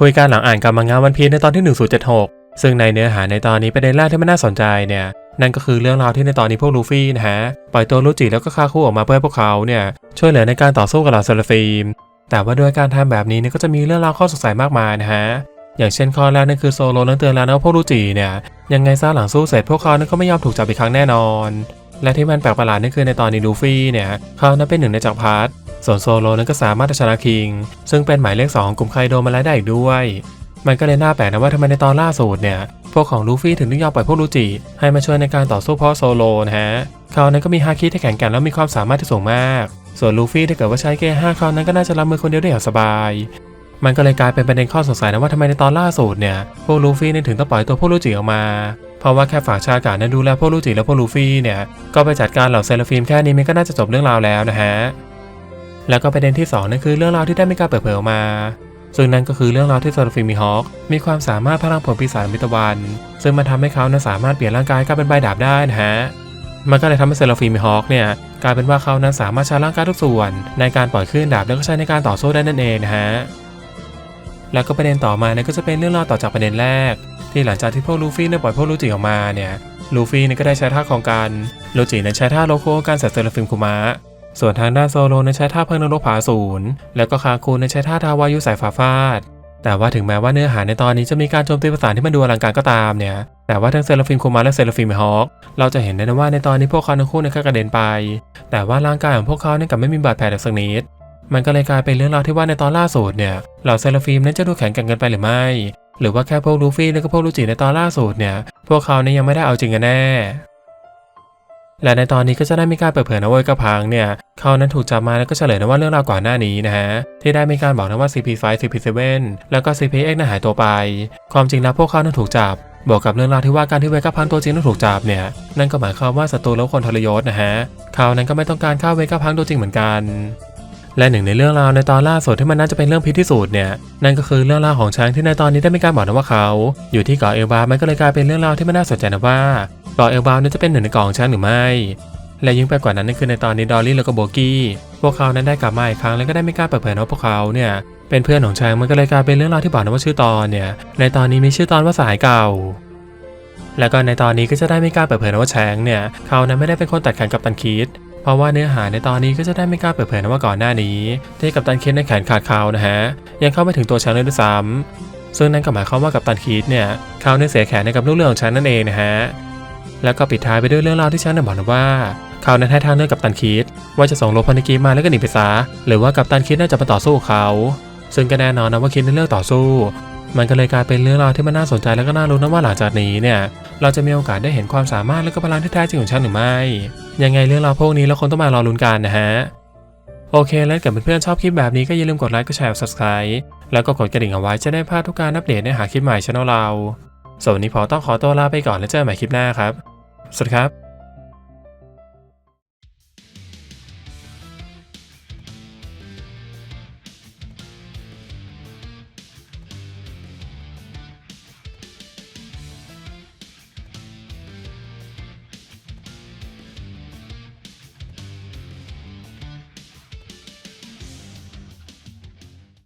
คุยกันหลังอ่านกับมังงะวันพีในตอนที่ 1076 ซึ่งในเนื้อหาในตอนนี้ประเด็นแรกที่มันน่าสนใจเนี่ยนั่นก็คือเรื่องราวที่ในตอนนี้พวกลูฟี่นะฮะปล่อยตัวลูจิแล้วก็คาคู่ออกมาเพื่อให้พวกเขาเนี่ยช่วยเหลือในการต่อสู้กับเหล่าเซราฟีม แต่ว่าด้วยการทำแบบนี้เนี่ยก็จะมีเรื่องราวข้อสงสัยมากมายนะฮะอย่างเช่นข้อแรกนั่นคือโซโลนั้นเตือนแล้วนะพวกลูจิเนี่ยยังไงซะหลังสู้เสร็จพวกเขานั้นก็ไม่ยอมถูกจับอีกครั้งแน่นอน และที่มันแปลกประหลาดนั่นคือในตอนนี้ลูฟี่เนี่ยเขานั้นเป็นหนึ่งในจักรพรรดิ ส่วนโซโลนั้นก็สามารถชนะคิง ซึ่งเป็นหมายเลขสองของกลุ่มไคโดมาแล้วได้อีกด้วย มันก็เลยน่าแปลกนะว่าทำไมในตอนล่าสุดเนี่ย พวกของลูฟี่ถึงต้องยอมปล่อยพวกลูจิ ให้มาช่วยในการต่อสู้เพราะโซโลนะฮะเขานั้นก็มีฮาคิที่แข็งแกร่งและมีความสามารถที่สูงมาก ส่วนลูฟี่ถ้าเกิดว่าใช้เกห้าเขานั้นก็น่าจะรับมือคนเดียวได้อย่างสบาย มันก็เลยกลายเป็นประเด็นข้อสงสัยนะว่าทำไมในตอนล่าสุดเนี่ยพวกลูฟี่นี่ถึงต้องปล่อยตัวพวกลูจิออกมาเพราะว่าแค่ฝากชาการนั้นดูแลพวกลูจิและพวกลูฟี่เนี่ย ก็ไปจัดการเหล่าเซราฟีมแค่นี้มันก็น่าจะจบเรื่องราวแล้วนะฮะ แล้วก็ประเด็นที่สองนั่นคือเรื่องราวที่ได้มีการเปิดเผยออกมา ซึ่งนั่นก็คือเรื่องราวที่โซลฟิมีฮอคมีความสามารถพลังผลปีศาจมิตรวัน ซึ่งมันทำให้เขานั้นสามารถเปลี่ยนร่างกายกลายเป็นใบดาบได้นะฮะมันก็เลยทำให้เซลฟิมีฮอคเนี่ยกลายเป็นว่าเขานั้นสามารถใช้ร่างกายทุกส่วน ในการปล่อยคลื่นดาบแล้วก็ใช้ในการต่อสู้ได้นั่นเองนะฮะแล้วก็ประเด็นต่อมาเนี่ยก็จะเป็นเรื่องราวต่อจากประเด็นแรก ที่หลังจากที่พวกลูฟี่เนี่ยปล่อยพวกลูจิออกมาเนี่ยลูฟี่เนี่ยก็ได้ใช้ท่าของกันลูจิเนี่ยใช้ท่าโลโก้การใส่เซลฟิมคุมะ ส่วนทางด้านโซโลนั้นใช้ท่าเพิ่งนรกผาศูนย์แล้วก็คาคูนั้นใช้ท่าทาวายุสายฟ้าฟาด แต่ว่าถึงแม้ว่าเนื้อหาในตอนนี้จะมีการโจมตีประสานที่มันดูอลังการก็ตามเนี่ย แต่ว่าทั้งเซราฟิมโคมาและเซราฟิมฮอคเราจะเห็นได้นะว่าในตอนนี้พวกเขาทั้งคู่เนี่ยก็กระเด็นไป แต่ว่าร่างกายของพวกเขาเนี่ยกลับไม่มีบาดแผลเลยสักนิดมันก็เลยกลายเป็นเรื่องราวที่ว่าในตอนล่าสุดเนี่ยเหล่าเซราฟิมนั้นจะดูแข็งแกร่งกินไปหรือไม่ หรือว่าแค่พวกลูฟี่และก็พวกลูจิในตอนล่าสุดเนี่ย พวกเขาเนี่ยยังไม่ได้เอาจริงกันแน่ และในตอนนี้ก็จะได้มีการเปิดเผยนะเว้ยกระพังเนี่ยเขานั้นถูกจับมาแล้วก็เฉลยนะว่าเรื่องราวก่อนหน้านี้นะฮะที่ได้มีการบอกนะว่า CP5 CP7 แล้วก็ CPX นั้นหายตัวไป ความจริงแล้วพวกเขานั้นถูกจับบวกกับเรื่องราวที่ว่าการที่เวกาพังตัวจริงนั้นถูกจับเนี่ยนั่นก็หมายความว่าศัตรูแล้วคนทรยศนะฮะเขานั้นก็ไม่ต้องการฆ่าเวกาพังตัวจริงเหมือนกันและหนึ่งในเรื่องราวในตอนล่าสุดที่มันน่าจะเป็นเรื่องพิที่สุดเนี่ยนั่นก็คือเรื่องราวของช้างที่ในตอนนี้ได้มีการบอกนะว่าเขา อยู่ที่เกาะเอลบามันก็เลยกลายเป็นเรื่องราวที่มันน่าสนใจนะว่า กาะเอลบาวนั้นจะเป็นหนึ่งในกองช้างหรือไม่ และยิ่งไปกว่านั้นนั่นคือในตอนนี้ดอลลี่แล้วก็โบกี้พวกเขานั้นได้กลับมาอีกครั้งแล้วก็ได้ไมีกล้าเปิดเผยนะว่าพวกเขาเนี่ยเป็นเพื่อนของช้างมันก็เลยกลายเป็นเรื่องราวที่บอกนะว่าชื่อตอนเนี่ยในตอนนี้มีชื่อตอนว่าสายเก่า แล้วก็ในตอนนี้ก็จะได้ไมีกล้าเปิดเผยนะว่าแชงเนี่ยเขานั้นไม่ได้เป็นคนตัดแขนกับตันคิดเพราะว่าเนื้อหาในตอนนี้ก็จะได้ไมีกล้าเปิดเผยนะว่าก่อนหน้านี้ ที่กัปตันคิดในแขนขาดเขานะฮะยังเข้าไม่ถึงตัวแชงเลยด้วยซ้ำซึ่งนั่นก็หมายความว่ากัปตันคิดเนี่ยเขาได้เสียแขนให้กับลูกเรือของแชงนั่นเองนะฮะ แล้วก็ปิดท้ายไปด้วยเรื่องราวที่แชงได้บอกนะว่า เขานั้นให้ทางเลือกกัปตันคิด ว่าจะส่งโลพานิกีมาแล้วก็หนีไปซะหรือว่ากัปตันคิดน่าจะมาต่อสู้เขา ซึ่งก็แน่นอนนะว่าคิดในเลือกต่อสู้ มันก็เลยกลายเป็นเรื่องราวที่มันน่าสนใจแล้วก็น่ารู้นะว่าหลังจากนี้เนี่ยเราจะมีโอกาสได้เห็นความสามารถและก็พลังที่แท้จริงของฉันหรือไม่ ยังไงเรื่องราวพวกนี้เราคงต้องมารอลุ้นกันนะฮะโอเคแล้วกับเพื่อนๆชอบคลิปแบบนี้ก็อย่าลืมกดไลค์กดแชร์ subscribe แล้วก็กดกระดิ่งเอาไว้จะได้พลาดทุกการอัปเดตในหาคลิปใหม่ช่องเรา ส่วนวันนี้พอต้องขอตัวลาไปก่อนแล้วเจอกันใหม่คลิปหน้าครับ สวัสดีครับ